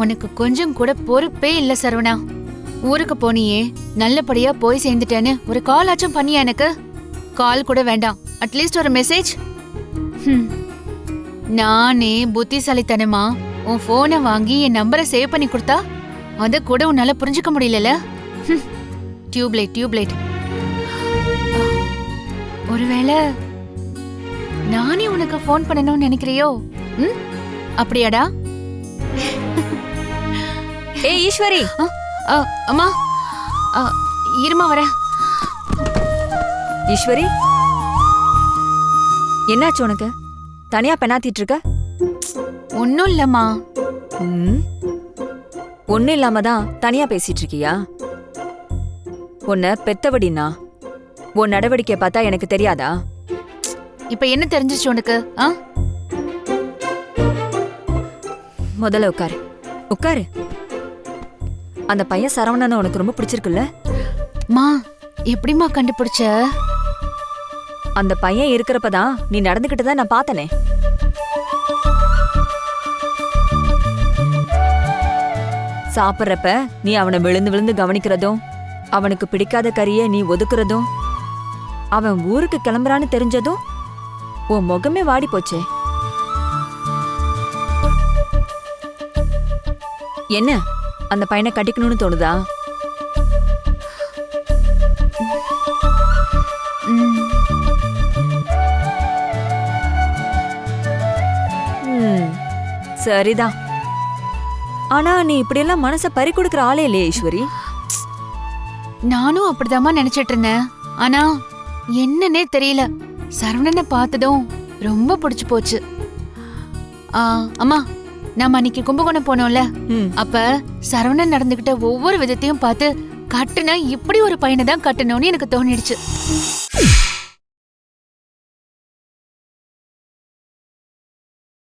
உனக்கு கொஞ்சம் கூட பொறுப்பே இல்ல சரவணா. ஊருக்கு போனியே நல்லபடியா போய் சேர்ந்துட்டேன்னு ஒரு கால் ஆச்சும் பண்ணியா எனக்கு? கால் கூட வேண்டாம். அட்லீஸ்ட் ஒரு மெசேஜ் நானே புத்திசாலித்தனமா உன் போனை வாங்கி என் நம்பரை சேவ் பண்ணி கொடுத்தா அத கூட உன்னால புரிஞ்சுக்க முடியலல? டியூப்லைட் டியூப்லைட் ஒருவேளை நானே உனக்கு ஃபோன் பண்ணணும்னு நினைக்கிறியோ? ம் அப்படியாடா? ஏய் ஈஸ்வரி. அம்மா. இருமா வரேன். ஈஸ்வரி? என்னாச்சு உனக்கு? தனியா பெனாத்திட்டு இருக்க? ஒன்னும் இல்லம்மா. ஒன்னும் இல்லாம தான் தனியா பேசிட்டு இருக்கியா? உன்னை பெத்தவடினா உன் நடவடிக்கை பார்த்தா எனக்கு தெரியாதா? இப்ப என்ன தெரிஞ்சிச்சு உனக்கு? ஆ? முதல்ல உட்காரு. உட்காரு. அந்த பையன் சரவணனை உனக்கு ரொம்ப பிடிச்சிருக்குல்ல? மா எப்படிம்மா கண்டுபிடிச்ச? அந்த பையன் இருக்கிறப்ப தான் நீ நடந்துகிட்டத நான் பார்த்தனே. சாப்பிட்றப்ப நீ அவனை விழுந்து விழுந்து கவனிக்கிறதும் அவனுக்கு பிடிக்காத கறிய நீ ஒதுக்குறதும் அவன் ஊருக்கு கிளம்புறான்னு தெரிஞ்சதும் உன் முகமே வாடி போச்சே. என்ன? அந்த பையனை கட்டிக்கணும்னு தோணுதா? ம், சரிதான் ஆனா நீ இப்படியெல்லாம் மனசை பறி கொடுக்குற ஆளே இல்லையே ஈஸ்வரி. நானும் அப்படிதாம்மா நினைச்சிட்டு இருந்தேன். ஆனா என்னன்னே தெரியல. சரவணனை பார்த்ததும் ரொம்ப பிடிச்சு போச்சு. ஆ, அம்மா நாம அன்னைக்கு கும்பகோணம் போனோம்ல. அப்ப சரவணன் நடந்துகிட்ட ஒவ்வொரு விதத்தையும் பார்த்து கட்டுனா இப்படி ஒரு பையனை தான் கட்டணும்னு எனக்கு தோணிடுச்சு.